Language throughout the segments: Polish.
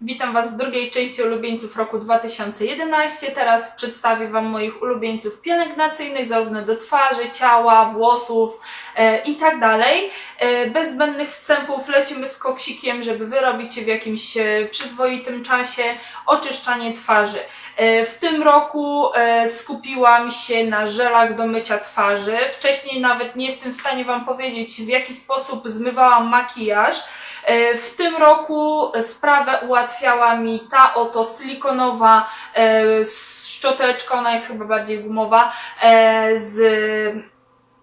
Witam Was w drugiej części ulubieńców roku 2011. Teraz przedstawię Wam moich ulubieńców pielęgnacyjnych, zarówno do twarzy, ciała, włosów e, i tak dalej. E, bez zbędnych wstępów lecimy z koksikiem, żeby wyrobić się w jakimś e, przyzwoitym czasie oczyszczanie twarzy. E, w tym roku e, skupiłam się na żelach do mycia twarzy. Wcześniej nawet nie jestem w stanie Wam powiedzieć, w jaki sposób zmywałam makijaż. E, W tym roku sprawę ułatwiała mi ta oto silikonowa e, szczoteczka, ona jest chyba bardziej gumowa, e, z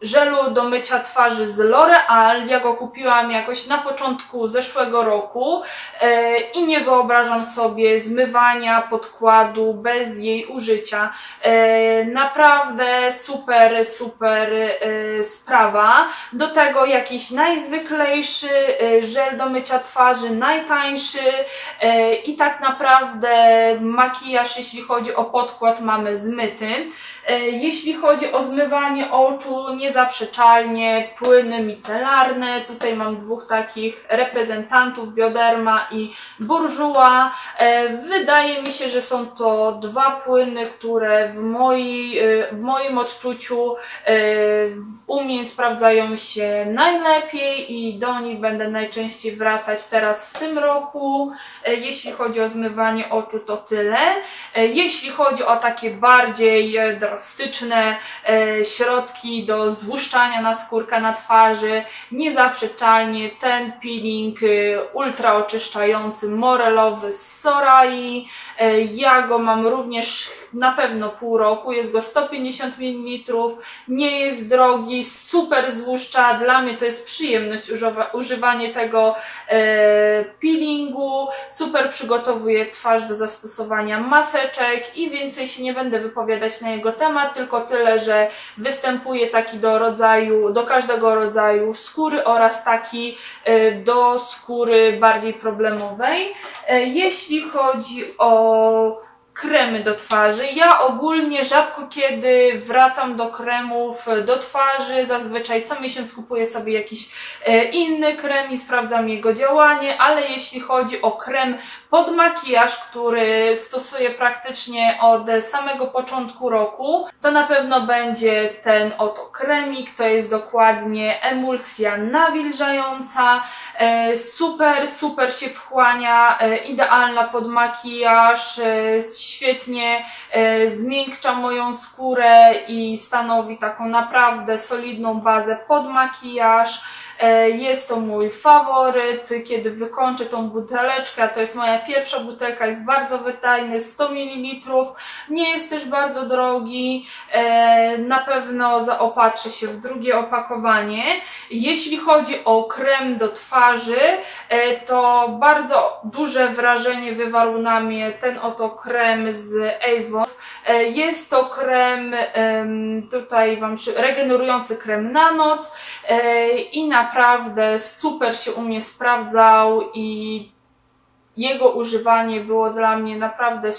żelu do mycia twarzy z L'Oreal. Ja go kupiłam jakoś na początku zeszłego roku e, i nie wyobrażam sobie zmywania podkładu bez jej użycia. E, naprawdę super, super e, sprawa. Do tego jakiś najzwyklejszy żel do mycia twarzy, najtańszy i tak naprawdę makijaż, jeśli chodzi o podkład, mamy zmyty. Jeśli chodzi o zmywanie oczu, niezaprzeczalnie płyny micelarne. Tutaj mam dwóch takich reprezentantów, Bioderma i Bourjois. E, Wydaje mi się, że są to dwa płyny, które w, moi, e, w moim odczuciu e, u mnie sprawdzają się najlepiej i do nich będę najczęściej wracać teraz w tym roku. Jeśli chodzi o zmywanie oczu, to tyle. Jeśli chodzi o takie bardziej drastyczne środki do złuszczania naskórka na twarzy, niezaprzeczalnie ten peeling e, ultra oczyszczający morelowy z Sorai. E, Ja go mam również na pewno pół roku, jest go 150 ml, nie jest drogi, super złuszcza. Dla mnie to jest przyjemność używa, używanie tego e, peelingu. Super przygotowuje twarz do zastosowania maseczek i więcej się nie będę wypowiadać na jego temat, tylko tyle, że występuje taki do rodzaju, do każdego rodzaju skóry oraz taki e, do skóry bardziej problemowej. E, Jeśli chodzi o kremy do twarzy. Ja ogólnie rzadko kiedy wracam do kremów do twarzy. Zazwyczaj co miesiąc kupuję sobie jakiś e, inny krem i sprawdzam jego działanie, ale jeśli chodzi o krem pod makijaż, który stosuję praktycznie od samego początku roku, to na pewno będzie ten oto kremik. To jest dokładnie emulsja nawilżająca. E, Super, super się wchłania, e, idealna pod makijaż, świetnie e, zmiękcza moją skórę i stanowi taką naprawdę solidną bazę pod makijaż. E, Jest to mój faworyt, kiedy wykończę tą buteleczkę, to jest moja pierwsza butelka, jest bardzo wydajny, 100 ml, nie jest też bardzo drogi, e, na pewno zaopatrzy się w drugie opakowanie. Jeśli chodzi o krem do twarzy, to bardzo duże wrażenie wywarł na mnie ten oto krem z Avon. E, Jest to krem, em, tutaj Wam regenerujący krem na noc e, i naprawdę super się u mnie sprawdzał i jego używanie było dla mnie naprawdę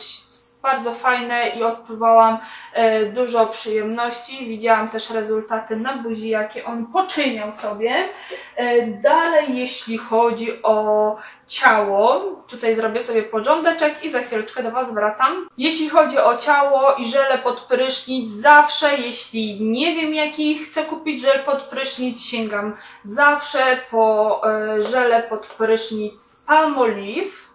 bardzo fajne i odczuwałam e, dużo przyjemności. Widziałam też rezultaty na buzi, jakie on poczyniał sobie. E, dalej, jeśli chodzi o ciało, tutaj zrobię sobie porządeczek i za chwileczkę do Was wracam. Jeśli chodzi o ciało i żele pod prysznic, zawsze, jeśli nie wiem jaki chcę kupić żel pod prysznic, sięgam zawsze po e, żele pod prysznic Palmolive.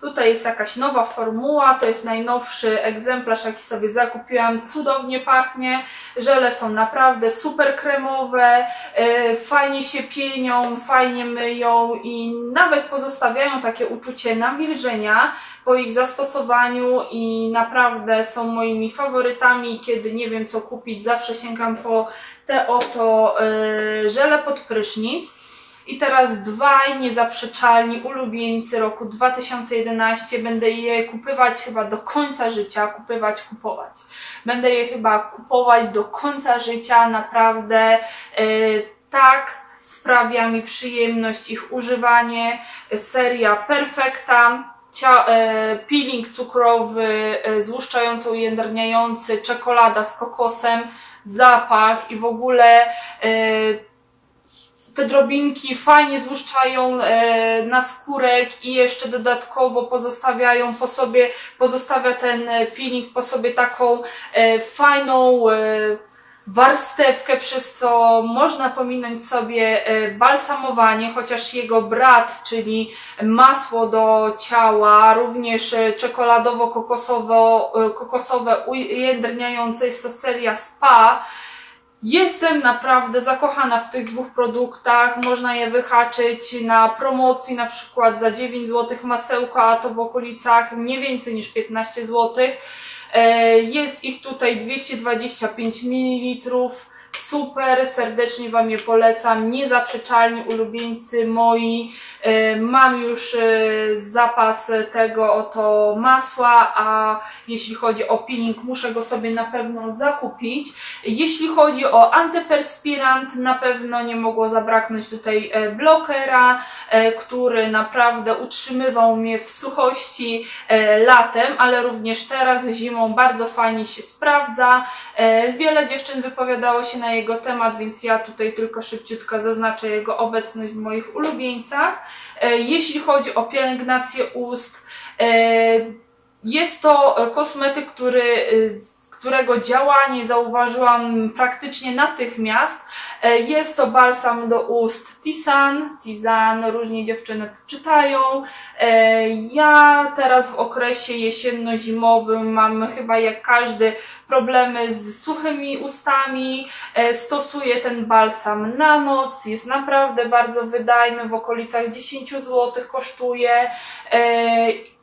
Tutaj jest jakaś nowa formuła, to jest najnowszy egzemplarz, jaki sobie zakupiłam. Cudownie pachnie. Żele są naprawdę super kremowe, e, fajnie się pienią, fajnie myją i nawet pozostawiają takie uczucie nawilżenia po ich zastosowaniu i naprawdę są moimi faworytami. Kiedy nie wiem co kupić, zawsze sięgam po te oto e, żele pod prysznic. I teraz dwaj niezaprzeczalni ulubieńcy roku 2011. Będę je kupywać chyba do końca życia. Kupywać, kupować. Będę je chyba kupować do końca życia. Naprawdę e, tak sprawia mi przyjemność ich używanie. Seria Perfecta. E, peeling cukrowy, e, złuszczająco ujędrniający, czekolada z kokosem, zapach i w ogóle te drobinki fajnie złuszczają e, na skórek i jeszcze dodatkowo pozostawiają po sobie, pozostawia ten peeling po sobie taką e, fajną e, warstewkę, przez co można pominąć sobie e, balsamowanie, chociaż jego brat, czyli masło do ciała, również e, czekoladowo-kokosowe ujędrniające, jest to seria SPA. Jestem naprawdę zakochana w tych dwóch produktach. Można je wyhaczyć na promocji, na przykład za 9 zł masełko, a to w okolicach nie więcej niż 15 złotych. E, jest ich tutaj 225 ml. Super, serdecznie Wam je polecam, niezaprzeczalni ulubieńcy moi. E, mam już e, zapas tego oto masła, a jeśli chodzi o peeling, muszę go sobie na pewno zakupić. Jeśli chodzi o antyperspirant, na pewno nie mogło zabraknąć tutaj blokera, który naprawdę utrzymywał mnie w suchości latem, ale również teraz zimą bardzo fajnie się sprawdza. Wiele dziewczyn wypowiadało się na na jego temat, więc ja tutaj tylko szybciutko zaznaczę jego obecność w moich ulubieńcach. E, jeśli chodzi o pielęgnację ust, e, jest to kosmetyk, który e, którego działanie zauważyłam praktycznie natychmiast. E, jest to balsam do ust Tisan, Tisan, różnie dziewczyny czytają. E, ja teraz w okresie jesienno-zimowym mam chyba jak każdy problemy z suchymi ustami. E, stosuję ten balsam na noc, jest naprawdę bardzo wydajny, w okolicach 10 zł kosztuje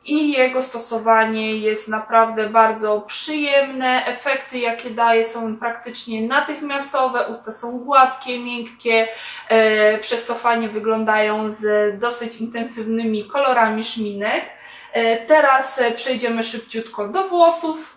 i jego stosowanie jest naprawdę bardzo przyjemne. Efekty, jakie daje, są praktycznie natychmiastowe. Usta są gładkie, miękkie, e, przez co fajnie wyglądają z dosyć intensywnymi kolorami szminek. E, teraz przejdziemy szybciutko do włosów.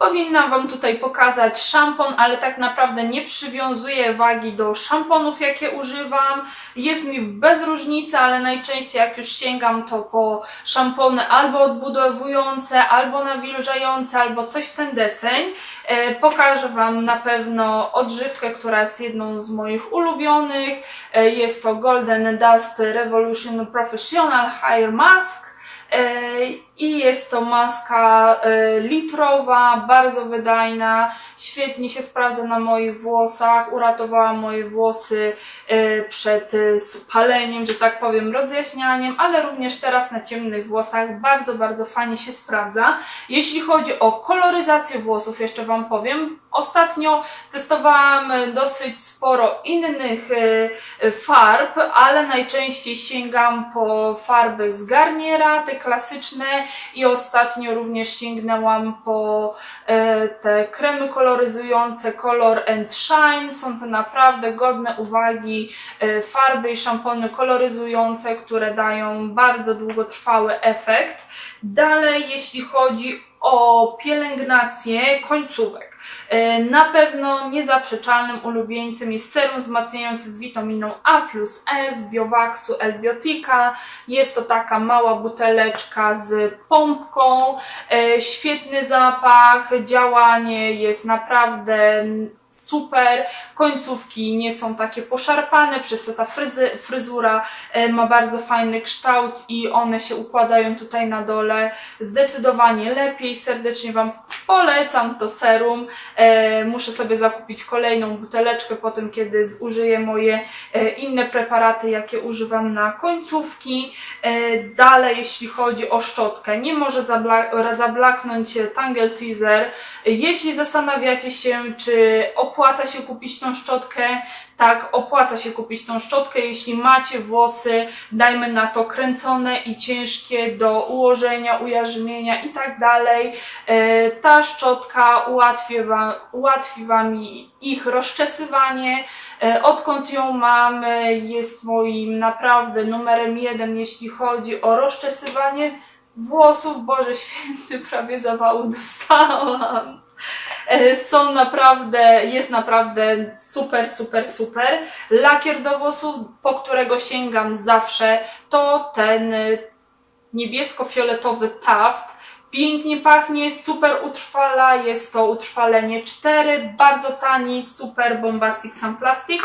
Powinnam Wam tutaj pokazać szampon, ale tak naprawdę nie przywiązuję wagi do szamponów, jakie używam. Jest mi bez różnicy, ale najczęściej jak już sięgam to po szampony albo odbudowujące, albo nawilżające, albo coś w ten deseń. E, pokażę Wam na pewno odżywkę, która jest jedną z moich ulubionych. E, jest to Golden Dust Revolution Professional Hair Mask. I jest to maska e, litrowa, bardzo wydajna, świetnie się sprawdza na moich włosach, uratowała moje włosy e, przed spaleniem, że tak powiem, rozjaśnianiem, ale również teraz na ciemnych włosach. Bardzo, bardzo fajnie się sprawdza. Jeśli chodzi o koloryzację włosów, jeszcze Wam powiem, ostatnio testowałam dosyć sporo innych farb, ale najczęściej sięgam po farby z Garniera, te klasyczne i ostatnio również sięgnęłam po e, te kremy koloryzujące Color and Shine. Są to naprawdę godne uwagi e, farby i szampony koloryzujące, które dają bardzo długotrwały efekt. Dalej, jeśli chodzi o pielęgnację końcówek. E, na pewno niezaprzeczalnym ulubieńcem jest serum wzmacniający z witaminą A plus z Biowaxu L-Biotika. Jest to taka mała buteleczka z pompką, e, świetny zapach, działanie jest naprawdę super, końcówki nie są takie poszarpane, przez co ta fryzy, fryzura e, ma bardzo fajny kształt i one się układają tutaj na dole zdecydowanie lepiej. Serdecznie Wam polecam to serum. E, muszę sobie zakupić kolejną buteleczkę po tym, kiedy zużyję moje e, inne preparaty, jakie używam na końcówki. Dalej, jeśli chodzi o szczotkę, nie może zablaknąć Tangle Teaser. Jeśli zastanawiacie się, czy opłaca się kupić tą szczotkę, tak, opłaca się kupić tą szczotkę, jeśli macie włosy, dajmy na to kręcone i ciężkie do ułożenia, ujarzmienia i tak dalej. E, ta szczotka ułatwi wam, ułatwi wam ich rozczesywanie. E, odkąd ją mam, jest moim naprawdę numerem jeden, jeśli chodzi o rozczesywanie włosów. Boże święty, prawie zawału dostałam. E, są naprawdę, jest naprawdę super, super, super. Lakier do włosów, po którego sięgam zawsze, to ten niebiesko-fioletowy Taft Pięknie pachnie, super utrwala, jest to utrwalenie 4, bardzo tani, super bombastic sam plastik.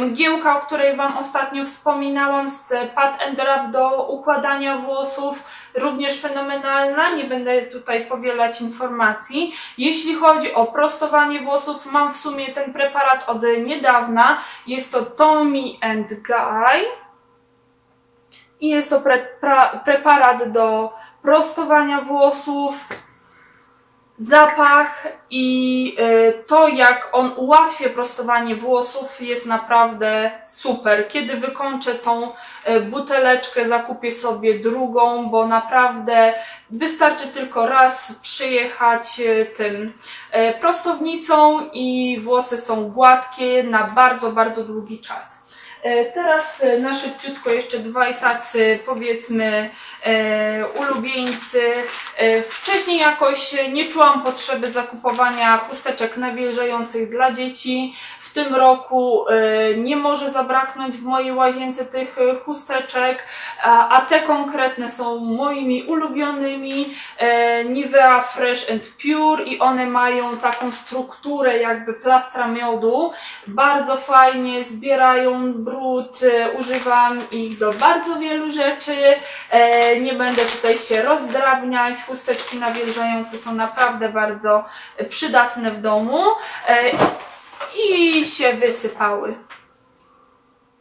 Mgiełka, o której Wam ostatnio wspominałam z Pat and Wrap do układania włosów, również fenomenalna, nie będę tutaj powielać informacji. Jeśli chodzi o prostowanie włosów, mam w sumie ten preparat od niedawna, jest to Tommy and Guy i jest to pre, preparat do prostowania włosów, zapach i y, to jak on ułatwia prostowanie włosów jest naprawdę super. Kiedy wykończę tą y, buteleczkę zakupię sobie drugą, bo naprawdę wystarczy tylko raz przyjechać y, tym prostownicą i włosy są gładkie na bardzo, bardzo długi czas. E, teraz e, na szybciutko jeszcze dwaj tacy powiedzmy e, ulubieńcy. Wcześniej jakoś nie czułam potrzeby zakupowania chusteczek nawilżających dla dzieci. W tym roku nie może zabraknąć w mojej łazience tych chusteczek, a te konkretne są moimi ulubionymi Nivea Fresh and Pure i one mają taką strukturę jakby plastra miodu. Bardzo fajnie zbierają e, używam ich do bardzo wielu rzeczy, e, nie będę tutaj się rozdrabniać, chusteczki nawilżające są naprawdę bardzo przydatne w domu. E, i się wysypały.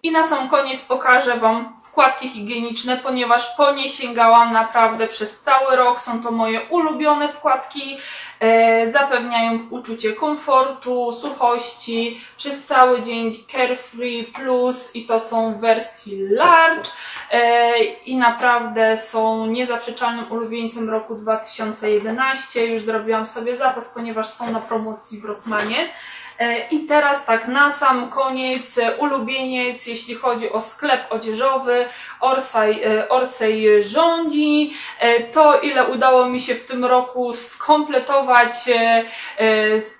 I na sam koniec pokażę Wam wkładki higieniczne, ponieważ po nie sięgałam naprawdę przez cały rok. Są to moje ulubione wkładki, e, zapewniają uczucie komfortu, suchości przez cały dzień Carefree Plus i to są w wersji large e, i naprawdę są niezaprzeczalnym ulubieńcem roku 2011. Już zrobiłam sobie zapas, ponieważ są na promocji w Rossmanie. E, I teraz tak na sam koniec e, ulubieniec, jeśli chodzi o sklep odzieżowy, Orsay, e, Orsay rządzi. To ile udało mi się w tym roku skompletować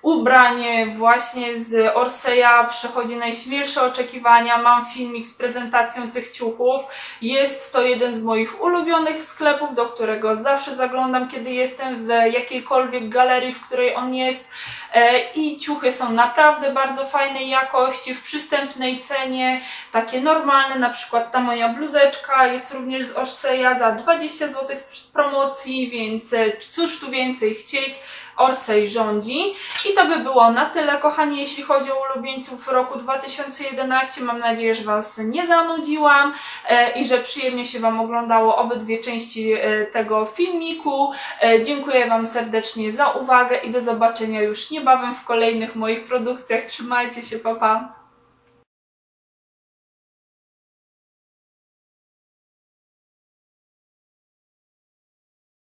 ubranie właśnie z Orseya przechodzi najśmielsze oczekiwania. Mam filmik z prezentacją tych ciuchów. Jest to jeden z moich ulubionych sklepów, do którego zawsze zaglądam, kiedy jestem w jakiejkolwiek galerii, w której on jest. I ciuchy są naprawdę naprawdę bardzo fajnej jakości, w przystępnej cenie, takie normalne, na przykład ta moja bluzeczka jest również z Orseya za 20 zł z promocji, więc e, cóż tu więcej chcieć, Orsay rządzi. I to by było na tyle, kochani, jeśli chodzi o ulubieńców roku 2011. Mam nadzieję, że Was nie zanudziłam e, i że przyjemnie się Wam oglądało obydwie części e, tego filmiku. Dziękuję Wam serdecznie za uwagę i do zobaczenia już niebawem w kolejnych moich produkcjach. Trzymajcie się, papa! Pa.